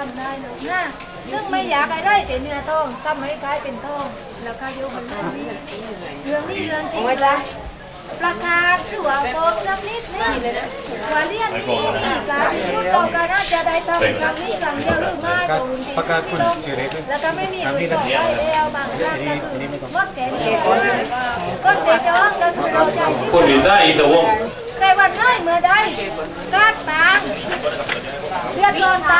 ทำได้เลยนะซึ่งไม่อยากให้ได้แต่เนื้อทองทำให้คล้ายเป็นทอง แล้วก็ยกมันเรื่องนี้เรื่องนี้เรื่องจริงเลยประกาศถือว่าโกงสักนิดนึงว่าเรียนนี้มีการพิสูจน์เราก็น่าจะได้ทำครั้งนี้ครั้งเดียวหรือไม่ตรงที่ประกาศคุณชื่อเล็กแล้วก็ไม่มีคนบอกได้แล้วบางครั้งก็คือมดแก่เนี่ยก้นเด็กจะว่างก็คือเราใจที่คนวีซ่าอีตะวงในวันน้อยเมื่อใดกล้าตังเรียกร้อนตัง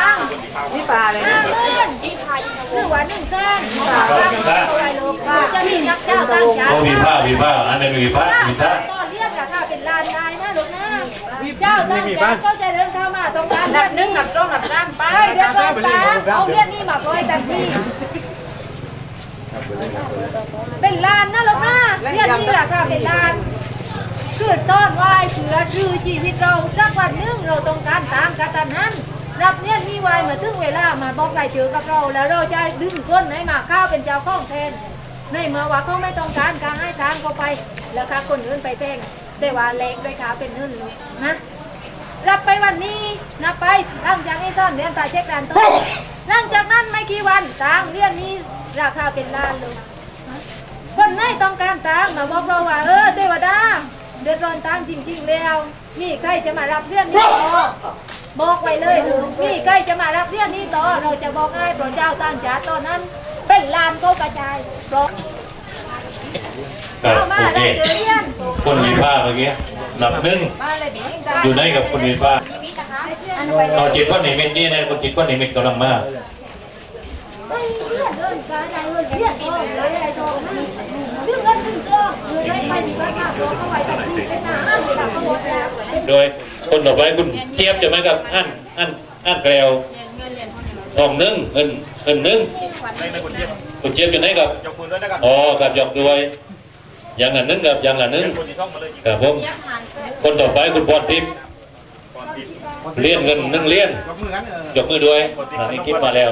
นี่ปลาเลยห้าหมื่นหรือว่าหนึ่งแสนจะมีนักเจ้าต่างชาติเขาวีผ้าวีผ้าอันนี้วีผ้าวีซ่าตอนเรียกราคาเป็นล้านได้นะลูกนะเจ้าต่างชาติก็จะเดินเข้ามาตรงนั้นหนักนึ่งหนักจ้องหนักน้ำปลาใช่เรียกร้อนตังเอาเรียกนี่มาปล่อยทันทีเป็นล้านนะลูกนะเรียกนี่ราคาเป็นล้านคือต้อนวายเผื่อชื่อชีวิตเราสักวันหนึงเราต้องการตามกตันนั้นรับเนี่ย นี่วายมาถึงเวลามาบอกรายชื่อกับเรา แล้วเราจะดึงคนไหนมาเข้าเป็นเจ้าของแทน ในเมื่อว่าเขาไม่ต้องการการให้ทางเขาไป แล้วค่าคนอื่นไปแทงแต่ว่าเล็กด้วยค่ะเป็นเงินนะรับไปวันนี้นับไปหลังจากนี้ต้นเดือนตาเช็คการต้นหลังจากนั้นไม่กี่วันตามเรื่องนี้ราคาเป็นล้านเลยคนไหนต้องการตังมาบอกเราว่าเออเทวดาเดือดร้อนตังจริง ๆ แล้วนี่ใครจะมารับเรื่องนี้ต่อบอกไว้เลยเถ เราจะบอกให้พระเจ้าตั้งจาตอนนั้น เป็นลานเขากระจายเพราะครับเข้ามาโอเคได้เจอเรื่องคนวีผ้าเมื่อกี้หลับหนึ่งปลาเลยบีอยู่ในกับคนวีผ้าอันไปต่อจิตว่านิมิตนี่นะคนจิตว่านิมิตกำลังมาเฮ้ยเรื่องเดินไปไหนเรื่องเรื่องทองเลยอะไรทองนะเรื่องเงินเรื่องทองเลยได้ไปมีราคาตัวเขาไว้ตัดที่เป็นหน้าห้ามเวลาเขาหมดแล้วโดยคนต่อไปคุณเจี๊ยบจะไหมครับอันอันอันแกลว ทองนึ่งเงินเงินนึ่งคุณเจี๊ยบอยู่ไหนครับยกมือด้วยนะครับอ๋อกับหยอกด้วยอย่างละนึ่งกับอย่างละนึ่งคนที่ช่องมาเลยครับผมคนต่อไปคุณพรทิพย์ก่อนติดเลี้ยนเงินนึ่งเลี้ยนยกมือกันเออยกมือด้วยอ่านี่คิดมาแล้ว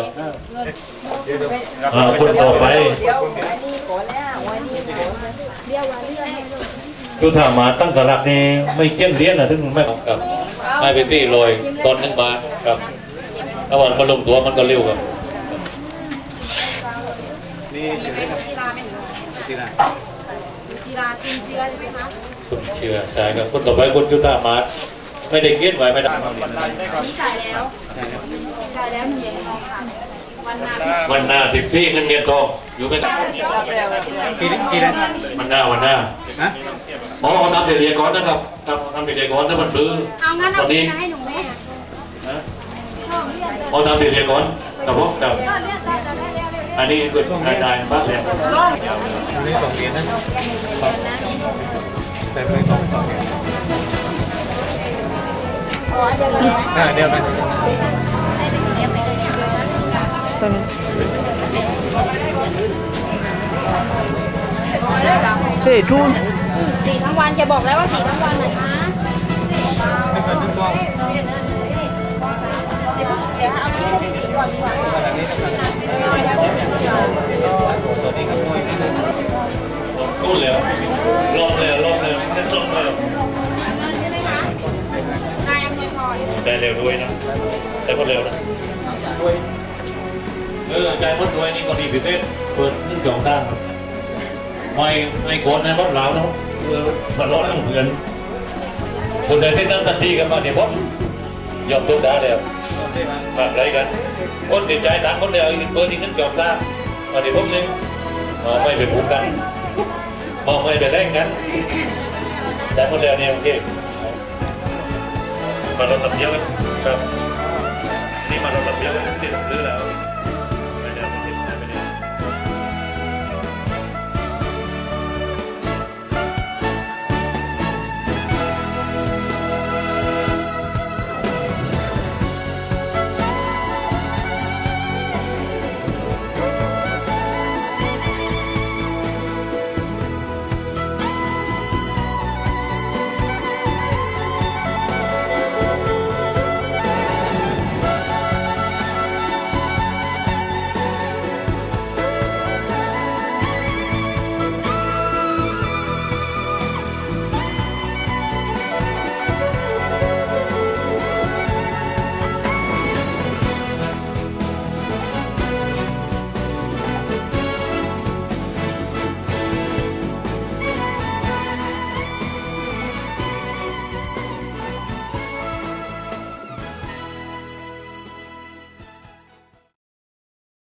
อ่าคนต่อไปเดี๋ยวอันนี้ก่อนแล้วอันนี้ก่อนเรียกว่าเรื่องให้ลูกดูถ้ามาตั้งสลักนี่ไม่เกี้ยนเลี้ยนนะถึงไม่ครับไม่ไปซี่ลอยตอนหนึงมาครับ ถ้าวันมาลงตัวมันก็เร็วครับนี่ชื่อเล็กครับชื่ออะไรจีราจินเชื้อใช่ไหมคะคุณเชื่อใช่ครับคนต่อไปคุณจุธามาไม่ได้เกี้ยนไว้ไม่ได้วันไรได้ครับนี่จ่ายแล้วจ่ายแล้วหนึ่งเหรียญทองค่ะวันหน้าวันหน้าสิบสี่เงินเงินทองอยู่ไหมครับรับแล้วกี่กี่นะวันหน้าวันหน้าฮะอ๋อทำเดียก่อนนะครับทำทำเดียก่อนถ้ามันซื้อเอางั้นตเอาอนไปนี้ให้หนูแม่นะช่อง เรียกอ๋อทำเดียก่อนครับผมครับก็เรียกได้แต่ได้แล้วเร็วอันนี้คือรายได้บ้างแล้วอันนี้สองเหรียญนะแต่ไม่ต้องสองเหรียญอ่าเดี๋ยวไปเฮ้ทุนสีทั้งวันจะบอกแล้วว่าสีทั้งวันหน่อยคะ ร็วด้วยนะได้คนเร็วนะด้วยเออใจมดด้วยนี่ก็ดีพิเศษเปิดนึ่งสองด้านไม่ไม่โกนในรถเหลาเนาะเออมันร้อนต้องเงินคนใดเส้นนั้นทันทีกันมาเนี่ยพอดยอมตัวได้แล้วได้ไหมาไรกันคนติดใจต่างคนเดียวเปิดที่นึ่งสองด้านมาเนี่ยพบนึงมาไม่ไปพูดกันมองไม่ไปแรงกันแต่คนเดียวเนี่ยโอเค más rotaciones, o sea, ni más